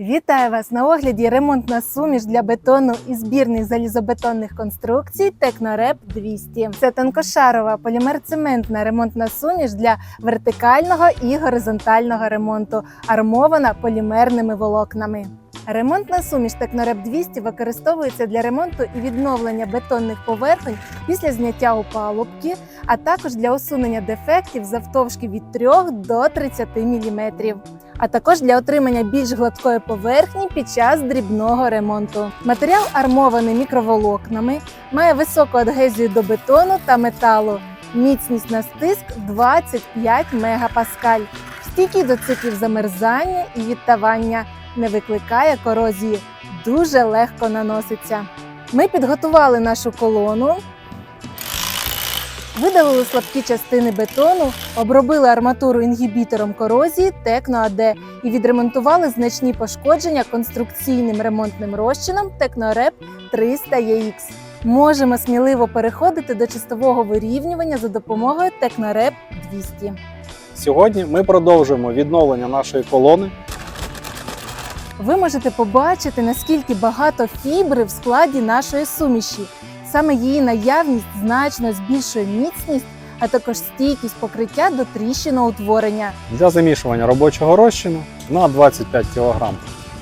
Вітаю вас на огляді ремонтна суміш для бетону і збірних залізобетонних конструкцій Технореп 200. Це тонкошарова полімер-цементна ремонтна суміш для вертикального і горизонтального ремонту, армована полімерними волокнами. Ремонтна суміш Технореп 200 використовується для ремонту і відновлення бетонних поверхонь після зняття опалубки, а також для усунення дефектів завтовшки від 3 до 30 мм а також для отримання більш гладкої поверхні під час дрібного ремонту. Матеріал армований мікроволокнами, має високу адгезію до бетону та металу, міцність на стиск 25 мегапаскаль, стійкий до циклів замерзання і відтавання, не викликає корозії, дуже легко наноситься. Ми підготували нашу колону. Видалили слабкі частини бетону, обробили арматуру інгібітором корозії Текно АД і відремонтували значні пошкодження конструкційним ремонтним розчином Технореп 300 EX. Можемо сміливо переходити до чистового вирівнювання за допомогою Технореп 200. Сьогодні ми продовжуємо відновлення нашої колони. Ви можете побачити, наскільки багато фібри в складі нашої суміші. Саме її наявність значно збільшує міцність, а також стійкість покриття до тріщиноутворення. Для замішування робочого розчину на 25 кг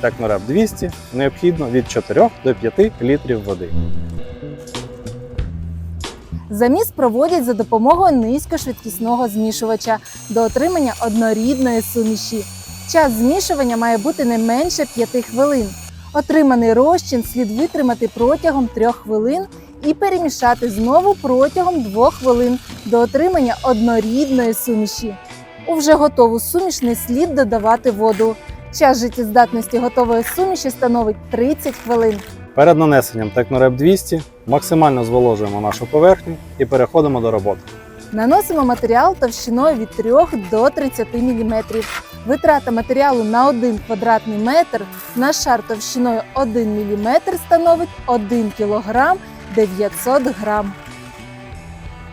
Технореп 200 необхідно від 4 до 5 літрів води. Заміс проводять за допомогою низькошвидкісного змішувача до отримання однорідної суміші. Час змішування має бути не менше 5 хвилин. Отриманий розчин слід витримати протягом 3 хвилин і перемішати знову протягом 2 хвилин до отримання однорідної суміші. У вже готову суміш не слід додавати воду. Час життєздатності готової суміші становить 30 хвилин. Перед нанесенням Технореп 200 максимально зволожуємо нашу поверхню і переходимо до роботи. Наносимо матеріал товщиною від 3 до 30 мм. Витрата матеріалу на 1 квадратний метр на шар товщиною 1 мм становить 1 кг 900 г.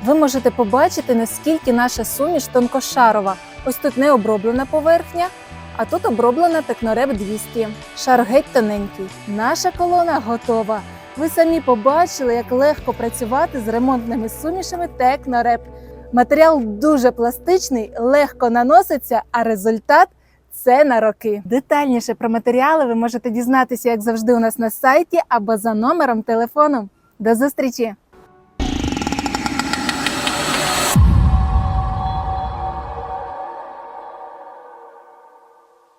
Ви можете побачити, наскільки наша суміш тонкошарова. Ось тут не оброблена поверхня, а тут оброблена Технореп 200. Шар геть тоненький. Наша колона готова. Ви самі побачили, як легко працювати з ремонтними сумішами Технореп. Матеріал дуже пластичний, легко наноситься, а результат це на роки. Детальніше про матеріали ви можете дізнатися, як завжди, у нас на сайті або за номером телефону. До зустрічі!